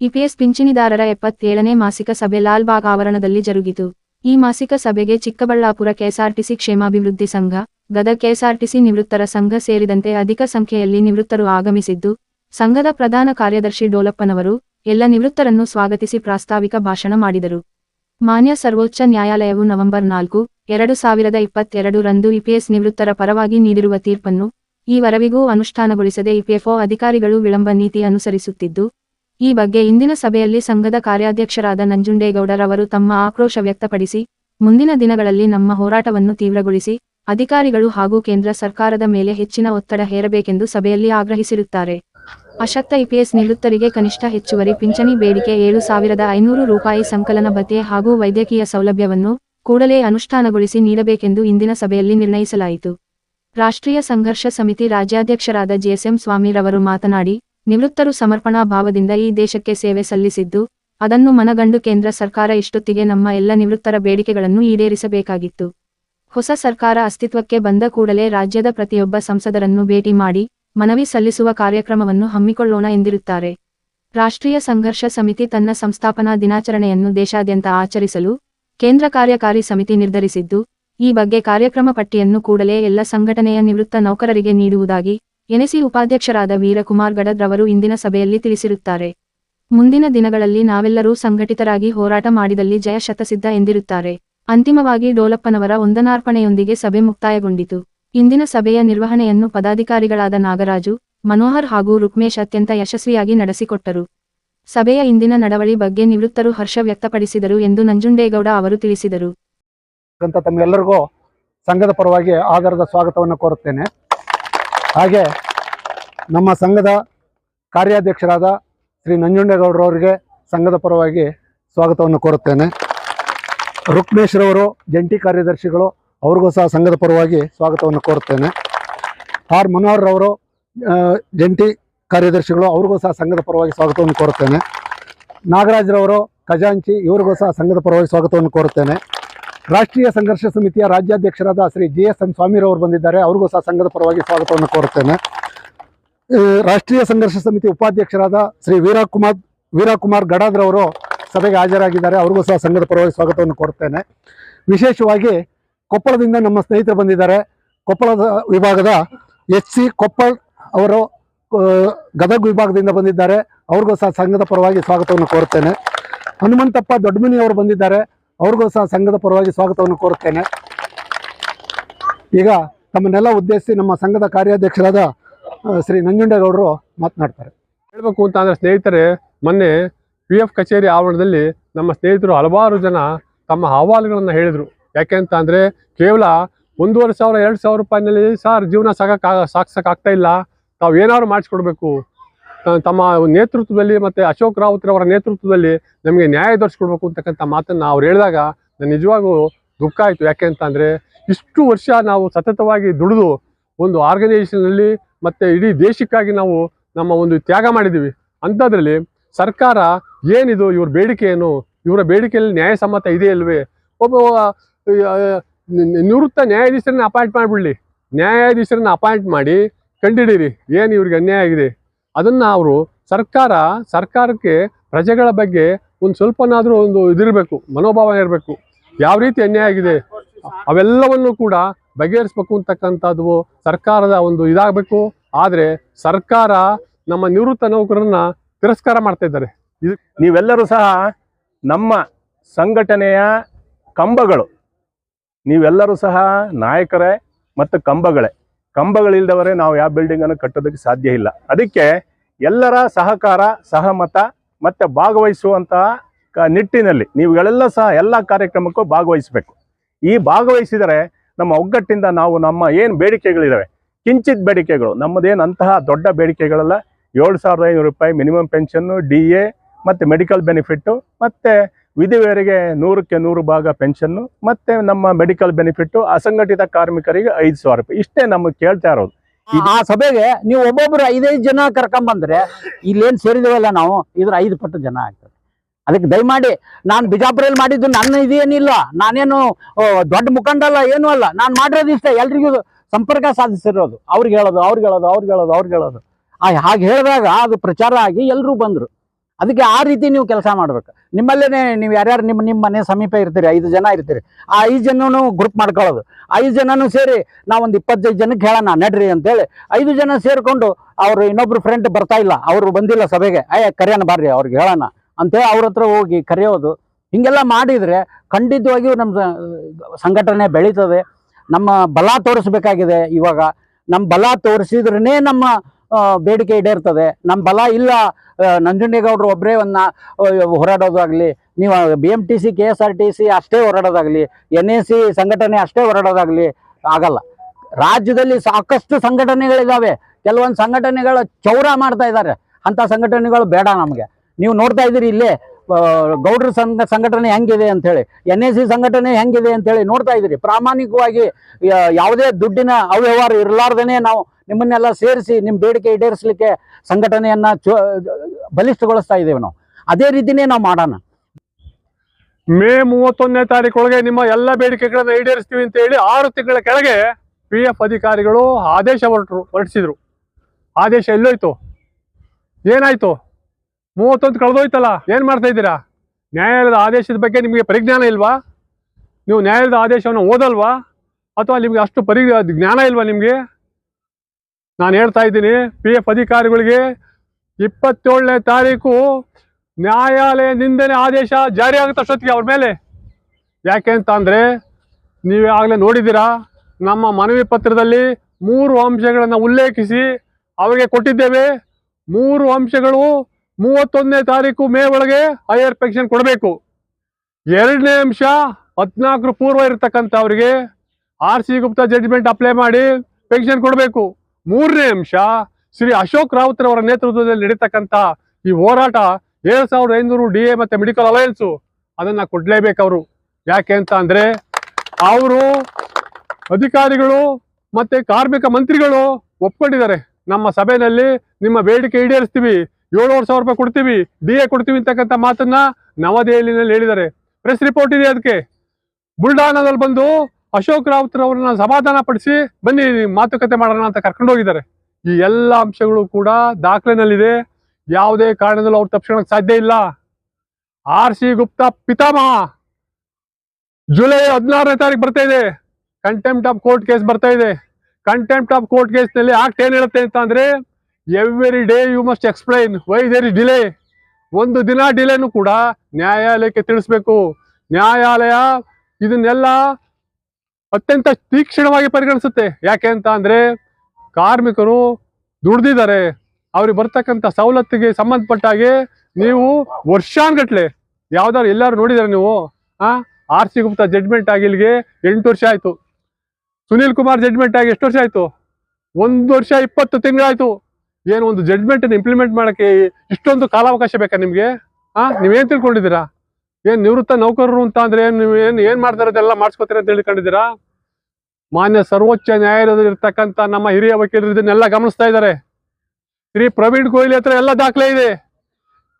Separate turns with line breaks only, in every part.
EPS ಪಿಂಚಣಿದಾರರ ಎಪ್ಪತ್ತೇಳನೇ ಮಾಸಿಕ ಸಭೆ ಲಾಲ್ಬಾಗ್ ಆವರಣದಲ್ಲಿ ಜರುಗಿತು. ಈ ಮಾಸಿಕ ಸಭೆಗೆ ಚಿಕ್ಕಬಳ್ಳಾಪುರ ಕೆಎಸ್ಆರ್ಟಿಸಿ ಕ್ಷೇಮಾಭಿವೃದ್ಧಿ ಸಂಘ, ಗದಗ ಕೆಎಸ್ಆರ್ಟಿಸಿ ನಿವೃತ್ತರ ಸಂಘ ಸೇರಿದಂತೆ ಅಧಿಕ ಸಂಖ್ಯೆಯಲ್ಲಿ ನಿವೃತ್ತರು ಆಗಮಿಸಿದ್ದು, ಸಂಘದ ಪ್ರಧಾನ ಕಾರ್ಯದರ್ಶಿ ಡೋಲಪ್ಪನವರು ಎಲ್ಲ ನಿವೃತ್ತರನ್ನು ಸ್ವಾಗತಿಸಿ ಪ್ರಾಸ್ತಾವಿಕ ಭಾಷಣ ಮಾಡಿದರು. ಮಾನ್ಯ ಸರ್ವೋಚ್ಚ ನ್ಯಾಯಾಲಯವು ನವೆಂಬರ್ ನಾಲ್ಕು, ಎರಡು ಸಾವಿರದ ಇಪ್ಪತ್ತೆರಡು ರಂದು ಇಪಿಎಸ್ ನಿವೃತ್ತರ ಪರವಾಗಿ ನೀಡಿರುವ ತೀರ್ಪನ್ನು ಈ ವರವಿಗೂ ಅನುಷ್ಠಾನಗೊಳಿಸದೆ ಇಪಿಎಫ್ಒ ಅಧಿಕಾರಿಗಳು ವಿಳಂಬ ನೀತಿ ಅನುಸರಿಸುತ್ತಿದ್ದು ಈ ಬಗ್ಗೆ ಇಂದಿನ ಸಭೆಯಲ್ಲಿ ಸಂಘದ ಕಾರ್ಯಾಧ್ಯಕ್ಷರಾದ ನಂಜುಂಡೇಗೌಡರವರು ತಮ್ಮ ಆಕ್ರೋಶ ವ್ಯಕ್ತಪಡಿಸಿ, ಮುಂದಿನ ದಿನಗಳಲ್ಲಿ ನಮ್ಮ ಹೋರಾಟವನ್ನು ತೀವ್ರಗೊಳಿಸಿ, ಅಧಿಕಾರಿಗಳು ಹಾಗೂ ಕೇಂದ್ರ ಸರ್ಕಾರದ ಮೇಲೆ ಹೆಚ್ಚಿನ ಒತ್ತಡ ಹೇರಬೇಕೆಂದು ಸಭೆಯಲ್ಲಿ ಆಗ್ರಹಿಸಿರುತ್ತಾರೆ. ಅಶಕ್ತ ಇಪಿಎಸ್ ನಿವೃತ್ತರಿಗೆ ಕನಿಷ್ಠ ಹೆಚ್ಚುವರಿ ಪಿಂಚಣಿ ಬೇಡಿಕೆ ಏಳು ಸಾವಿರದ ಐನೂರು ರೂಪಾಯಿ ಸಂಕಲನ ಭತ್ಯೆ ಹಾಗೂ ವೈದ್ಯಕೀಯ ಸೌಲಭ್ಯವನ್ನು ಕೂಡಲೇ ಅನುಷ್ಠಾನಗೊಳಿಸಿ ನೀಡಬೇಕೆಂದು ಇಂದಿನ ಸಭೆಯಲ್ಲಿ ನಿರ್ಣಯಿಸಲಾಯಿತು. ರಾಷ್ಟ್ರೀಯ ಸಂಘರ್ಷ ಸಮಿತಿ ರಾಜ್ಯಾಧ್ಯಕ್ಷರಾದ ಜಿಎಸ್ಎಂ ಸ್ವಾಮಿರವರು ಮಾತನಾಡಿ ನಿವೃತ್ತರು ಸಮರ್ಪಣಾ ಭಾವದಿಂದ ಈ ದೇಶಕ್ಕೆ ಸೇವೆ ಸಲ್ಲಿಸಿದ್ದು, ಅದನ್ನು ಮನಗಂಡು ಕೇಂದ್ರ ಸರ್ಕಾರ ಇಷ್ಟೊತ್ತಿಗೆ ನಮ್ಮ ಎಲ್ಲ ನಿವೃತ್ತರ ಬೇಡಿಕೆಗಳನ್ನು ಈಡೇರಿಸಬೇಕಾಗಿತ್ತು. ಹೊಸ ಸರ್ಕಾರ ಅಸ್ತಿತ್ವಕ್ಕೆ ಬಂದ ಕೂಡಲೇ ರಾಜ್ಯದ ಪ್ರತಿಯೊಬ್ಬ ಸಂಸದರನ್ನು ಭೇಟಿ ಮಾಡಿ, ಮನವಿ ಸಲ್ಲಿಸುವ ಕಾರ್ಯಕ್ರಮವನ್ನು ಹಮ್ಮಿಕೊಳ್ಳೋಣ ಎಂದಿರುತ್ತಾರೆ. ರಾಷ್ಟ್ರೀಯ ಸಂಘರ್ಷ ಸಮಿತಿ ತನ್ನ ಸಂಸ್ಥಾಪನಾ ದಿನಾಚರಣೆಯನ್ನು ದೇಶಾದ್ಯಂತ ಆಚರಿಸಲು, ಕೇಂದ್ರ ಕಾರ್ಯಕಾರಿ ಸಮಿತಿ ನಿರ್ಧರಿಸಿದ್ದು, ಈ ಬಗ್ಗೆ ಕಾರ್ಯಕ್ರಮ ಪಟ್ಟಿಯನ್ನು ಕೂಡಲೇ ಎಲ್ಲ ಸಂಘಟನೆಯ ನಿವೃತ್ತ ನೌಕರರಿಗೆ ನೀಡುವುದಾಗಿ ಎನೆಸಿ ಉಪಾಧ್ಯಕ್ಷರಾದ ವೀರಕುಮಾರ್ ಗಡದ್ರವರು ಇಂದಿನ ಸಭೆಯಲ್ಲಿ ತಿಳಿಸಿರುತ್ತಾರೆ. ಮುಂದಿನ ದಿನಗಳಲ್ಲಿ ನಾವೆಲ್ಲರೂ ಸಂಘಟಿತರಾಗಿ ಹೋರಾಟ ಮಾಡಿದಲ್ಲಿ ಜಯ ಶತಸಿದ್ಧ ಎಂದಿರುತ್ತಾರೆ. ಅಂತಿಮವಾಗಿ ಡೋಲಪ್ಪನವರ ಒಂದನಾರ್ಪಣೆಯೊಂದಿಗೆ ಸಭೆ ಮುಕ್ತಾಯಗೊಂಡಿತು. ಇಂದಿನ ಸಭೆಯ ನಿರ್ವಹಣೆಯನ್ನು ಪದಾಧಿಕಾರಿಗಳಾದ ನಾಗರಾಜು, ಮನೋಹರ್ ಹಾಗೂ ರುಕ್ಮೇಶ್ ಅತ್ಯಂತ ಯಶಸ್ವಿಯಾಗಿ ನಡೆಸಿಕೊಟ್ಟರು. ಸಭೆಯ ಇಂದಿನ ನಡವಳಿ ಬಗ್ಗೆ ನಿವೃತ್ತರು ಹರ್ಷ ವ್ಯಕ್ತಪಡಿಸಿದರು ಎಂದು ನಂಜುಂಡೇಗೌಡ ಅವರು ತಿಳಿಸಿದರು.
ತಮ್ಮೆಲ್ಲರಿಗೂ ಸಂಘದ ಪರವಾಗಿ ಆಧಾರದ ಸ್ವಾಗತವನ್ನು ಕೋರುತ್ತೇನೆ. ಹಾಗೆ ನಮ್ಮ ಸಂಘದ ಕಾರ್ಯಾಧ್ಯಕ್ಷರಾದ ಶ್ರೀ ನಂಜುಂಡೇಗೌಡರವರಿಗೆ ಸಂಘದ ಪರವಾಗಿ ಸ್ವಾಗತವನ್ನು ಕೋರುತ್ತೇನೆ. ರುಕ್ಮೇಶ್ರವರು, ಜಂಟಿ ಕಾರ್ಯದರ್ಶಿಗಳು, ಅವ್ರಿಗೂ ಸಹ ಸಂಘದ ಪರವಾಗಿ ಸ್ವಾಗತವನ್ನು ಕೋರುತ್ತೇನೆ. ಆರ್ ಮನೋಹರ್ ರವರು ಜಂಟಿ ಕಾರ್ಯದರ್ಶಿಗಳು, ಅವ್ರಿಗೂ ಸಹ ಸಂಘದ ಪರವಾಗಿ ಸ್ವಾಗತವನ್ನು ಕೋರುತ್ತೇನೆ. ನಾಗರಾಜ್ರವರು, ಖಜಾಂಚಿ, ಇವರಿಗೂ ಸಹ ಸಂಘದ ಪರವಾಗಿ ಸ್ವಾಗತವನ್ನು ಕೋರುತ್ತೇನೆ. ರಾಷ್ಟ್ರೀಯ ಸಂಘರ್ಷ ಸಮಿತಿಯ ರಾಜ್ಯಾಧ್ಯಕ್ಷರಾದ ಶ್ರೀ ಜಿ ಎಸ್ ಎಂ ಸ್ವಾಮಿರವರು ಬಂದಿದ್ದಾರೆ. ಅವ್ರಿಗೂ ಸಹ ಸಂಘದ ಪರವಾಗಿ ಸ್ವಾಗತವನ್ನು ಕೋರುತ್ತೇನೆ. ರಾಷ್ಟ್ರೀಯ ಸಂಘರ್ಷ ಸಮಿತಿ ಉಪಾಧ್ಯಕ್ಷರಾದ ಶ್ರೀ ವೀರಕುಮಾರ್ ವೀರಕುಮಾರ್ ಗಡಾದ್ರವರು ಸಭೆಗೆ ಹಾಜರಾಗಿದ್ದಾರೆ. ಅವ್ರಿಗೂ ಸಹ ಸಂಘದ ಪರವಾಗಿ ಸ್ವಾಗತವನ್ನು ಕೋರುತ್ತೇನೆ. ವಿಶೇಷವಾಗಿ ಕೊಪ್ಪಳದಿಂದ ನಮ್ಮ ಸ್ನೇಹಿತರು ಬಂದಿದ್ದಾರೆ. ಕೊಪ್ಪಳದ ವಿಭಾಗದ ಎಚ್ ಸಿ ಕೊಪ್ಪಳ್ ಅವರು ಗದಗ ವಿಭಾಗದಿಂದ ಬಂದಿದ್ದಾರೆ. ಅವ್ರಿಗೂ ಸಹ ಸಂಘದ ಪರವಾಗಿ ಸ್ವಾಗತವನ್ನು ಕೋರುತ್ತೇನೆ. ಹನುಮಂತಪ್ಪ ದೊಡ್ಡಮನಿ ಅವರು ಬಂದಿದ್ದಾರೆ. ಅವ್ರಿಗೂ ಸಹ ಸಂಘದ ಪರವಾಗಿ ಸ್ವಾಗತವನ್ನು ಕೋರುತ್ತೇನೆ. ಈಗ ತಮ್ಮನ್ನೆಲ್ಲ ಉದ್ದೇಶಿಸಿ ನಮ್ಮ ಸಂಘದ ಕಾರ್ಯಾಧ್ಯಕ್ಷರಾದ ಶ್ರೀ ನಂಜುಂಡೇಗೌಡರು ಮಾತನಾಡ್ತಾರೆ.
ಹೇಳಬೇಕು ಅಂತ ಅಂದ್ರೆ ಸ್ನೇಹಿತರೆ, ಮೊನ್ನೆ ಪಿ ಎಫ್ ಕಚೇರಿ ಆವರಣದಲ್ಲಿ ನಮ್ಮ ಸ್ನೇಹಿತರು ಹಲವಾರು ಜನ ತಮ್ಮ ಅಹವಾಲುಗಳನ್ನು ಹೇಳಿದರು. ಯಾಕೆ ಅಂತ ಅಂದರೆ, ಕೇವಲ ಒಂದೂವರೆ ಸಾವಿರ, ಎರಡು ಸಾವಿರ ರೂಪಾಯಿನಲ್ಲಿ ಸರ್ ಜೀವನ ಸಾಕಕ್ಕೆ ಸಾಕ್ಸೋಕ್ಕಾಗ್ತಾ ಇಲ್ಲ. ತಾವು ಏನಾದ್ರು ಮಾಡಿಸ್ಕೊಡ್ಬೇಕು. ತಮ್ಮ ನೇತೃತ್ವದಲ್ಲಿ ಮತ್ತು ಅಶೋಕ್ ರಾವತ್ರವರ ನೇತೃತ್ವದಲ್ಲಿ ನಮಗೆ ನ್ಯಾಯ ದೊರಕಿಸ್ಕೊಡ್ಬೇಕು ಅಂತಕ್ಕಂಥ ಮಾತನ್ನು ಅವ್ರು ಹೇಳಿದಾಗ ನಾನು ನಿಜವಾಗೂ ದುಃಖ ಆಯಿತು. ಯಾಕೆ ಅಂತಂದರೆ ಇಷ್ಟು ವರ್ಷ ನಾವು ಸತತವಾಗಿ ದುಡಿದು ಒಂದು ಆರ್ಗನೈಸೇಷನಲ್ಲಿ ಮತ್ತು ಇಡೀ ದೇಶಕ್ಕಾಗಿ ನಾವು ನಮ್ಮ ಒಂದು ತ್ಯಾಗ ಮಾಡಿದ್ದೀವಿ. ಅಂಥದ್ರಲ್ಲಿ ಸರ್ಕಾರ ಏನಿದು ಇವ್ರ ಬೇಡಿಕೆ ಏನು ಇವರ ಬೇಡಿಕೆಯಲ್ಲಿ ನ್ಯಾಯಸಮ್ಮತ ಇದೆ ಇಲ್ವೇ? ಒಬ್ಬ ನಿವೃತ್ತ ನ್ಯಾಯಾಧೀಶರನ್ನ ಅಪಾಯಿಂಟ್ ಮಾಡಿಬಿಡ್ಲಿ. ನ್ಯಾಯಾಧೀಶರನ್ನ ಅಪಾಯಿಂಟ್ ಮಾಡಿ ಕಂಡಿಡೀರಿ. ಏನು ಇವ್ರಿಗೆ ಅನ್ಯಾಯ ಆಗಿದೆ? ಅದನ್ನು ಅವರು ಸರ್ಕಾರ, ಸರ್ಕಾರಕ್ಕೆ ಪ್ರಜೆಗಳ ಬಗ್ಗೆ ಒಂದು ಸ್ವಲ್ಪನಾದರೂ ಒಂದು ಇದಿರಬೇಕು ಮನೋಭಾವ ಇರಬೇಕು. ಯಾವ ರೀತಿ ಅನ್ಯಾಯ ಆಗಿದೆ, ಅವೆಲ್ಲವನ್ನು ಕೂಡ ಬಗೆಹರಿಸ್ಬೇಕು ಅಂತಕ್ಕಂಥದ್ದು ಸರ್ಕಾರದ ಒಂದು ಇದಾಗಬೇಕು. ಆದರೆ ಸರ್ಕಾರ ನಮ್ಮ ನಿವೃತ್ತ ನೌಕರರನ್ನ ತಿರಸ್ಕಾರ ಮಾಡ್ತಾ ಇದ್ದಾರೆ.
ನೀವೆಲ್ಲರೂ ಸಹ ನಮ್ಮ ಸಂಘಟನೆಯ ಕಂಬಗಳು. ನೀವೆಲ್ಲರೂ ಸಹ ನಾಯಕರೇ ಮತ್ತು ಕಂಬಗಳೇ. ಕಂಬಗಳಿಲ್ದವರೇ ನಾವು ಯಾವ ಬಿಲ್ಡಿಂಗನ್ನು ಕಟ್ಟೋದಕ್ಕೆ ಸಾಧ್ಯ ಇಲ್ಲ. ಅದಕ್ಕೆ ಎಲ್ಲರ ಸಹಕಾರ, ಸಹಮತ ಮತ್ತೆ ಭಾಗವಹಿಸುವಂತಹ ನಿಟ್ಟಿನಲ್ಲಿ ನೀವುಗಳೆಲ್ಲ ಸಹ ಎಲ್ಲ ಕಾರ್ಯಕ್ರಮಕ್ಕೂ ಭಾಗವಹಿಸಬೇಕು. ಈ ಭಾಗವಹಿಸಿದರೆ ನಮ್ಮ ಒಗ್ಗಟ್ಟಿಂದ ನಾವು ನಮ್ಮ ಏನು ಬೇಡಿಕೆಗಳಿದ್ದಾವೆ ಕಿಂಚಿತ್ ಬೇಡಿಕೆಗಳು, ನಮ್ಮದೇನು ಅಂತಹ ದೊಡ್ಡ ಬೇಡಿಕೆಗಳಲ್ಲ. ಏಳು ಸಾವಿರದ ಐನೂರು ರೂಪಾಯಿ ಮಿನಿಮಮ್ ಪೆನ್ಷನ್ನು, ಡಿ ಎ ಮತ್ತು ಮೆಡಿಕಲ್ ಬೆನಿಫಿಟ್ಟು ಮತ್ತು ವಿಧವೆಯರಿಗೆ ನೂರಕ್ಕೆ ನೂರು ಭಾಗ ಪೆನ್ಷನ್ನು, ಮತ್ತು ನಮ್ಮ ಮೆಡಿಕಲ್ ಬೆನಿಫಿಟ್ಟು ಅಸಂಘಟಿತ ಕಾರ್ಮಿಕರಿಗೆ ಐದು ಸಾವಿರ ರೂಪಾಯಿ. ಇಷ್ಟೇ ನಮಗೆ ಕೇಳ್ತಾ ಇರೋದು.
ಆ ಸಭೆಗೆ ನೀವು ಒಬ್ಬೊಬ್ರು ಐದೈದು ಜನ ಕರ್ಕೊಂಬಂದ್ರೆ ಇಲ್ಲೇನು ಸೇರಿದವಲ್ಲ ನಾವು, ಇದ್ರ ಐದು ಪಟ್ಟು ಜನ ಆಗ್ತದೆ. ಅದಕ್ಕೆ ದಯಮಾಡಿ, ನಾನು ಬಿಜಾಪುರಲ್ಲಿ ಮಾಡಿದ್ದು ನನ್ನ ಇದೇನಿಲ್ಲ, ನಾನೇನು ದೊಡ್ಡ ಮುಖಂಡ ಅಲ್ಲ ಏನು ಅಲ್ಲ. ನಾನು ಮಾಡಿರೋದು ಇಷ್ಟ, ಎಲ್ರಿಗೂ ಸಂಪರ್ಕ ಸಾಧಿಸಿರೋದು. ಅವ್ರಿಗೆ ಹೇಳೋದು ಅವ್ರಿಗೆ ಹೇಳೋದು ಅವ್ರಿಗೆ ಹೇಳೋದು ಅವ್ರಿಗೆ ಹೇಳೋದು. ಹಾಗೆ ಹೇಳಿದಾಗ ಅದು ಪ್ರಚಾರ ಆಗಿ ಎಲ್ಲರೂ ಬಂದ್ರು. ಅದಕ್ಕೆ ಆ ರೀತಿ ನೀವು ಕೆಲಸ ಮಾಡ್ಬೇಕು. ನಿಮ್ಮಲ್ಲೇ ನೀವು ಯಾರ್ಯಾರು ನಿಮ್ಮ ನಿಮ್ಮ ಮನೆ ಸಮೀಪ ಇರ್ತೀರಿ, ಐದು ಜನ ಇರ್ತೀರಿ, ಆ ಐದು ಜನನು ಗ್ರೂಪ್ ಮಾಡ್ಕೊಳ್ಳೋದು. ಐದು ಜನನು ಸೇರಿ ನಾವೊಂದು ಇಪ್ಪತ್ತೈದು ಜನಕ್ಕೆ ಹೇಳೋಣ, ನಡ್ರಿ ಅಂತೇಳಿ ಐದು ಜನ ಸೇರಿಕೊಂಡು ಅವರು ಇನ್ನೊಬ್ರು ಫ್ರೆಂಡ್ ಬರ್ತಾ ಇಲ್ಲ, ಅವರು ಬಂದಿಲ್ಲ ಸಭೆಗೆ ಅಯ್ಯ ಕರೆಯೋಣ ಬರ್ರಿ, ಅವ್ರಿಗೆ ಹೇಳೋಣ ಅಂತೇಳಿ ಅವ್ರ ಹತ್ರ ಹೋಗಿ ಕರೆಯೋದು. ಹೀಗೆಲ್ಲ ಮಾಡಿದರೆ ಖಂಡಿತವಾಗಿಯೂ ನಮ್ಮ ಸಂಘಟನೆ ಬೆಳೀತದೆ. ನಮ್ಮ ಬಲ ತೋರಿಸ್ಬೇಕಾಗಿದೆ ಇವಾಗ. ನಮ್ಮ ಬಲ ತೋರಿಸಿದ್ರೇ ನಮ್ಮ ಬೇಡಿಕೆ ಈಡೇರ್ತದೆ. ನಮ್ಮ ಬಲ ಇಲ್ಲ. ನಂಜುಂಡೇಗೌಡರು ಒಬ್ಬರೇ ಒಂದು ಹೋರಾಡೋದಾಗಲಿ, ನೀವು B M T C K S R T C ಅಷ್ಟೇ ಹೋರಾಡೋದಾಗಲಿ ಎನ್ ಎ ಸಿ ಸಂಘಟನೆ ಅಷ್ಟೇ ಹೋರಾಡೋದಾಗಲಿ ಆಗಲ್ಲ. ರಾಜ್ಯದಲ್ಲಿ ಸಾಕಷ್ಟು ಸಂಘಟನೆಗಳಿದ್ದಾವೆ ಕೆಲವೊಂದು ಸಂಘಟನೆಗಳು ಚೌರ ಮಾಡ್ತಾ ಇದ್ದಾರೆ ಅಂಥ ಸಂಘಟನೆಗಳು ಬೇಡ ನಮಗೆ. ನೀವು ನೋಡ್ತಾ ಇದ್ದೀರಿ ಇಲ್ಲೇ. ಗೌಡ್ರ ಸಂಘ, ಸಂಘಟನೆ ಹೆಂಗಿದೆ ಅಂತೇಳಿ ಎನ್ ಎಸ್ ಸಿ ಸಂಘಟನೆ ಹೆಂಗಿದೆ ಅಂತೇಳಿ ನೋಡ್ತಾ ಇದ್ದೀರಿ. ಪ್ರಾಮಾಣಿಕವಾಗಿ ಯಾವುದೇ ದುಡ್ಡಿನ ಅವ್ಯವಹಾರ ಇರಲಾರ್ದೇ ನಾವು ನಿಮ್ಮನ್ನೆಲ್ಲ ಸೇರಿಸಿ ನಿಮ್ಮ ಬೇಡಿಕೆ ಈಡೇರಿಸಲಿಕ್ಕೆ ಸಂಘಟನೆಯನ್ನ ಚೊ, ಬಲಿಷ್ಠಗೊಳಿಸ್ತಾ ಇದ್ದೇವೆ ನಾವು. ಅದೇ ರೀತಿನೇ ನಾವು ಮಾಡೋಣ.
ಮೇ ಮೂವತ್ತೊಂದನೇ ತಾರೀಕೊಳಗೆ ನಿಮ್ಮ ಎಲ್ಲ ಬೇಡಿಕೆಗಳನ್ನ ಈಡೇರಿಸ್ತೀವಿ ಅಂತ ಹೇಳಿ ಆರು ತಿಂಗಳ ಕೆಳಗೆ ಪಿ ಎಫ್ ಅಧಿಕಾರಿಗಳು ಆದೇಶ ಹೊರಟರು ಹೊರಡಿಸಿದ್ರು ಆದೇಶ ಎಲ್ಲೋಯ್ತು? ಏನಾಯ್ತು? ಮೂವತ್ತೊಂದು ಕಳೆದೋಯ್ತಲ್ಲ, ಏನು ಮಾಡ್ತಾ ಇದ್ದೀರಾ? ನ್ಯಾಯಾಲಯದ ಆದೇಶದ ಬಗ್ಗೆ ನಿಮಗೆ ಪರಿಜ್ಞಾನ ಇಲ್ವಾ? ನೀವು ನ್ಯಾಯಾಲಯದ ಆದೇಶವನ್ನು ಓದಲ್ವಾ? ಅಥವಾ ನಿಮಗೆ ಅಷ್ಟು ಪರಿ ಜ್ಞಾನ ಇಲ್ವಾ ನಿಮಗೆ? ನಾನು ಹೇಳ್ತಾ ಇದ್ದೀನಿ ಪಿ ಎಫ್ ಅಧಿಕಾರಿಗಳಿಗೆ ಇಪ್ಪತ್ತೇಳನೇ ತಾರೀಕು ನ್ಯಾಯಾಲಯದಿಂದನೇ ಆದೇಶ ಜಾರಿ ಆಗುತ್ತೆ ಅಷ್ಟೊತ್ತಿಗೆ ಅವ್ರ ಮೇಲೆ? ಯಾಕೆ ಅಂತ ಅಂದರೆ, ನೀವು ಆಗಲೇ ನೋಡಿದ್ದೀರಾ, ನಮ್ಮ ಮನವಿ ಪತ್ರದಲ್ಲಿ ಮೂರು ಅಂಶಗಳನ್ನು ಉಲ್ಲೇಖಿಸಿ ಅವರಿಗೆ ಕೊಟ್ಟಿದ್ದೇವೆ. ಮೂರು ಅಂಶಗಳು ಮೂವತ್ತೊಂದನೇ ತಾರೀಕು ಮೇ ಒಳಗೆ ಹೈಯರ್ ಪೆನ್ಷನ್ ಕೊಡಬೇಕು. ಎರಡನೇ ಅಂಶ ಹದಿನಾಲ್ಕರ ಪೂರ್ವ ಇರತಕ್ಕಂಥ ಅವರಿಗೆ R C Gupta judgment apply ಮಾಡಿ ಪೆನ್ಷನ್ ಕೊಡಬೇಕು. ಮೂರನೇ ಅಂಶ ಶ್ರೀ ಅಶೋಕ್ ರಾವತ್ ಅವರ ನೇತೃತ್ವದಲ್ಲಿ ನಡೀತಕ್ಕಂಥ ಈ ಹೋರಾಟ ಏಳು ಸಾವಿರದ ಐನೂರು ಡಿ ಎ ಮತ್ತೆ ಮೆಡಿಕಲ್ ಅಲಯನ್ಸು ಅದನ್ನ ಕೊಡಲೇಬೇಕು ಅವರು. ಯಾಕೆ ಅಂತ ಅಂದರೆ ಅವರು ಅಧಿಕಾರಿಗಳು ಮತ್ತೆ ಕಾರ್ಮಿಕ ಮಂತ್ರಿಗಳು ಒಪ್ಕೊಂಡಿದ್ದಾರೆ. ನಮ್ಮ ಸಭೆಯಲ್ಲಿ ನಿಮ್ಮ ಬೇಡಿಕೆ ಈಡೇರಿಸ್ತೀವಿ. ಏಳುವರೆ ಸಾವಿರ ರೂಪಾಯಿ ಕೊಡ್ತೀವಿ ಡಿ ಎ ಕೊಡ್ತೀವಿ ಅಂತಕ್ಕಂಥ ಮಾತನ್ನ ನವದೆಹಲಿನಲ್ಲಿ ಹೇಳಿದ್ದಾರೆ. ಪ್ರೆಸ್ ರಿಪೋರ್ಟ್ ಇದೆ ಅದಕ್ಕೆ. ಬುಲ್ಡಾನದಲ್ಲಿ ಬಂದು ಅಶೋಕ್ ರಾವತ್ ಅವರನ್ನ ಸಮಾಧಾನ ಪಡಿಸಿ, ಬನ್ನಿ ಮಾತುಕತೆ ಮಾಡೋಣ ಅಂತ ಕರ್ಕೊಂಡು ಹೋಗಿದ್ದಾರೆ. ಈ ಎಲ್ಲ ಅಂಶಗಳು ಕೂಡ ದಾಖಲೆನಲ್ಲಿದೆ. ಯಾವುದೇ ಕಾರಣದಲ್ಲೂ ಅವ್ರು ತಪ್ಪಿಸ್ಕೊಳಕ್ ಸಾಧ್ಯ ಇಲ್ಲ. ಆರ್ ಸಿ ಗುಪ್ತಾ ಪಿತಾಮಹ. ಜುಲೈ ಹದಿನಾರನೇ ತಾರೀಕು ಬರ್ತಾ ಇದೆ. ಕಂಟೆಂಪ್ಟ್ ಆಫ್ ಕೋರ್ಟ್ ಕೇಸ್ ಬರ್ತಾ ಇದೆ. ಕಂಟೆಂಪ್ಟ್ ಆಫ್ ಕೋರ್ಟ್ ಕೇಸ್ನಲ್ಲಿ ಆಕ್ಟ್ ಏನ್ ಹೇಳುತ್ತೆ ಅಂತ ಅಂದ್ರೆ every day you must explain why there is delay ಒಂದು ದಿನ ಡಿಲೇನು ಕೂಡ ನ್ಯಾಯಾಲಯಕ್ಕೆ ತಿಳಿಸ್ಬೇಕು. ನ್ಯಾಯಾಲಯ ಇದನ್ನೆಲ್ಲ ಅತ್ಯಂತ ತೀಕ್ಷ್ಣವಾಗಿ ಪರಿಗಣಿಸುತ್ತೆ. ಯಾಕೆ ಅಂತ ಅಂದರೆ ಕಾರ್ಮಿಕರು ದುಡ್ದಿದ್ದಾರೆ. ಅವ್ರಿಗೆ ಬರ್ತಕ್ಕಂಥ ಸವಲತ್ತಿಗೆ ಸಂಬಂಧಪಟ್ಟ ಹಾಗೆ ನೀವು ವರ್ಷಾನ್ಗಟ್ಲೆ ಯಾವ್ದಾದ್ರು ಎಲ್ಲಾರು ನೋಡಿದಾರೆ ನೀವು? ಆ? ಆರ್ ಸಿ ಗುಪ್ತಾ ಜಡ್ಮೆಂಟ್ ಆಗಿ ಇಲ್ಲಿಗೆ ಎಂಟು ವರ್ಷ ಆಯ್ತು. ಸುನೀಲ್ ಕುಮಾರ್ ಜಡ್ಮೆಂಟ್ ಆಗಿ ಎಷ್ಟು ವರ್ಷ ಆಯ್ತು? ಒಂದು ವರ್ಷ ಇಪ್ಪತ್ತು ತಿಂಗಳಾಯ್ತು. ಏನು ಒಂದು ಜಡ್ಜ್ಮೆಂಟ್ ಇಂಪ್ಲಿಮೆಂಟ್ ಮಾಡಕ್ಕೆ ಇಷ್ಟೊಂದು ಕಾಲಾವಕಾಶ ಬೇಕಾ ನಿಮ್ಗೆ? ಆ ನೀವೇನ್ ತಿಳ್ಕೊಂಡಿದ್ದೀರಾ? ಏನ್ ನಿವೃತ್ತ ನೌಕರರು ಅಂತ ಅಂದ್ರೆ ಏನ್ ನೀವು ಏನ್ ಏನ್ ಮಾಡ್ತಾರೆ ಅದೆಲ್ಲ ಮಾಡಿಸ್ಕೊತೀರ ಅಂತ ತಿಳ್ಕೊಂಡಿದ್ದೀರಾ? ಮಾನ್ಯ ಸರ್ವೋಚ್ಚ ನ್ಯಾಯಾಲಯದಲ್ಲಿ ಇರ್ತಕ್ಕಂಥ ನಮ್ಮ ಹಿರಿಯ ವಕೀಲರು ಇದನ್ನೆಲ್ಲ ಗಮನಿಸ್ತಾ ಇದ್ದಾರೆ. ಶ್ರೀ ಪ್ರವೀಣ್ ಕೊಹ್ಲಿ ಹತ್ರ ಎಲ್ಲ ದಾಖಲೆ ಇದೆ.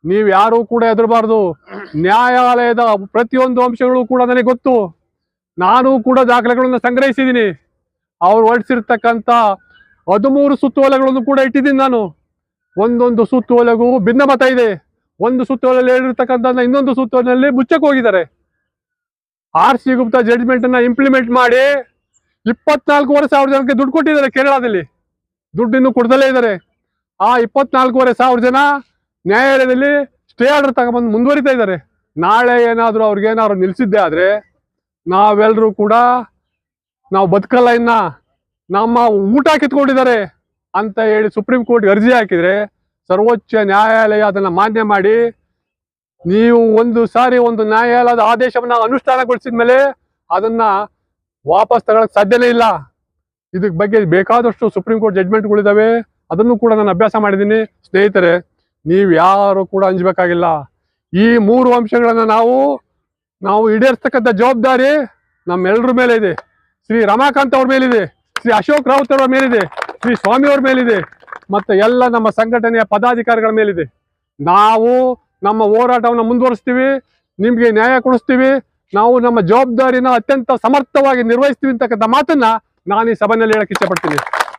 ನೀವು ಯಾರು ಕೂಡ ಹೆದರಬಾರ್ದು ನ್ಯಾಯಾಲಯದ ಪ್ರತಿಯೊಂದು ಅಂಶಗಳು ಕೂಡ ನನಗೆ ಗೊತ್ತು. ನಾನು ಕೂಡ ದಾಖಲೆಗಳನ್ನು ಸಂಗ್ರಹಿಸಿದ್ದೀನಿ. ಅವ್ರು ಹೊರಡಿಸಿರ್ತಕ್ಕಂಥ ಹದಿಮೂರು ಸುತ್ತೋಲೆಗಳನ್ನು ಕೂಡ ಇಟ್ಟಿದ್ದೀನಿ ನಾನು. ಒಂದೊಂದು ಸುತ್ತೋಲೆಗೂ ಭಿನ್ನ ಮತ ಇದೆ. ಒಂದು ಸುತ್ತೋಲೆಯಲ್ಲಿ ಹೇಳಿರ್ತಕ್ಕಂಥ ಇನ್ನೊಂದು ಸುತ್ತೋಲೆಯಲ್ಲಿ ಮುಚ್ಚಕ್ಕೆ ಹೋಗಿದ್ದಾರೆ. ಆರ್ ಸಿ ಗುಪ್ತಾ ಜಡ್ಜ್ಮೆಂಟ್ ಅನ್ನ ಇಂಪ್ಲಿಮೆಂಟ್ ಮಾಡಿ ಇಪ್ಪತ್ನಾಲ್ಕೂವರೆ ಸಾವಿರ ಜನಕ್ಕೆ ದುಡ್ಡು ಕೊಟ್ಟಿದ್ದಾರೆ ಕೇರಳದಲ್ಲಿ. ದುಡ್ಡಿನ್ನು ಕೊಡ್ದಲೇ ಇದ್ದಾರೆ. ಆ ಇಪ್ಪತ್ನಾಲ್ಕೂವರೆ ಸಾವಿರ ಜನ ನ್ಯಾಯಾಲಯದಲ್ಲಿ ಸ್ಟೇ ಆರ್ಡರ್ ತಗೊಂಬಂದು ಮುಂದುವರಿತಾ ಇದ್ದಾರೆ. ನಾಳೆ ಏನಾದರೂ ಅವ್ರಿಗೆ ಏನಾದ್ರು ನಿಲ್ಸಿದ್ದೆ ಆದ್ರೆ ನಾವೆಲ್ಲರೂ ಕೂಡ ನಾವು ಬದುಕಲ್ಲ ಇನ್ನ. ನಮ್ಮ ಊಟ ಕಿತ್ಕೊಂಡಿದ್ದಾರೆ ಅಂತ ಹೇಳಿ ಸುಪ್ರೀಂ ಕೋರ್ಟ್ ಅರ್ಜಿ ಹಾಕಿದ್ರೆ ಸರ್ವೋಚ್ಚ ನ್ಯಾಯಾಲಯ ಅದನ್ನ ಮಾನ್ಯ ಮಾಡಿ, ನೀವು ಒಂದು ಸಾರಿ ಒಂದು ನ್ಯಾಯಾಲಯದ ಆದೇಶವನ್ನ ಅನುಷ್ಠಾನಗೊಳಿಸಿದ ಮೇಲೆ ಅದನ್ನ ವಾಪಸ್ ತಗೊಳಕ್ ಸಾಧ್ಯನೇ ಇಲ್ಲ. ಇದಕ್ಕೆ ಬಗ್ಗೆ ಬೇಕಾದಷ್ಟು ಸುಪ್ರೀಂ ಕೋರ್ಟ್ ಜಡ್ಮೆಂಟ್ಗಳಿದಾವೆ ಅದನ್ನು ಕೂಡ ನಾನು ಅಭ್ಯಾಸ ಮಾಡಿದ್ದೀನಿ. ಸ್ನೇಹಿತರೆ, ನೀವು ಯಾರು ಕೂಡ ಅಂಜಬೇಕಾಗಿಲ್ಲ. ಈ ಮೂರು ಅಂಶಗಳನ್ನು ನಾವು ನಾವು ಈಡೇರಿಸ್ತಕ್ಕಂಥ ಜವಾಬ್ದಾರಿ ನಮ್ಮೆಲ್ಲರ ಮೇಲೆ ಇದೆ ಶ್ರೀ ರಮಾಕಾಂತ್ ಅವ್ರ ಮೇಲಿದೆ. ಶ್ರೀ ಅಶೋಕ್ ರಾವತ್ ಅವರ ಮೇಲಿದೆ, ಶ್ರೀ ಸ್ವಾಮಿಯವ್ರ ಮೇಲಿದೆ, ಮತ್ತೆ ಎಲ್ಲ ನಮ್ಮ ಸಂಘಟನೆಯ ಪದಾಧಿಕಾರಿಗಳ ಮೇಲಿದೆ. ನಾವು ನಮ್ಮ ಹೋರಾಟವನ್ನು ಮುಂದುವರಿಸ್ತೀವಿ, ನಿಮಗೆ ನ್ಯಾಯ ಕೊಡಿಸ್ತೀವಿ, ನಾವು ನಮ್ಮ ಜವಾಬ್ದಾರಿನ ಅತ್ಯಂತ ಸಮರ್ಥವಾಗಿ ನಿರ್ವಹಿಸ್ತೀವಿ ಅಂತಕ್ಕಂಥ ಮಾತನ್ನ ನಾನು ಈ ಸಭೆಯಲ್ಲಿ ಹೇಳಕ್ಕೆ ಇಷ್ಟಪಡ್ತೀನಿ.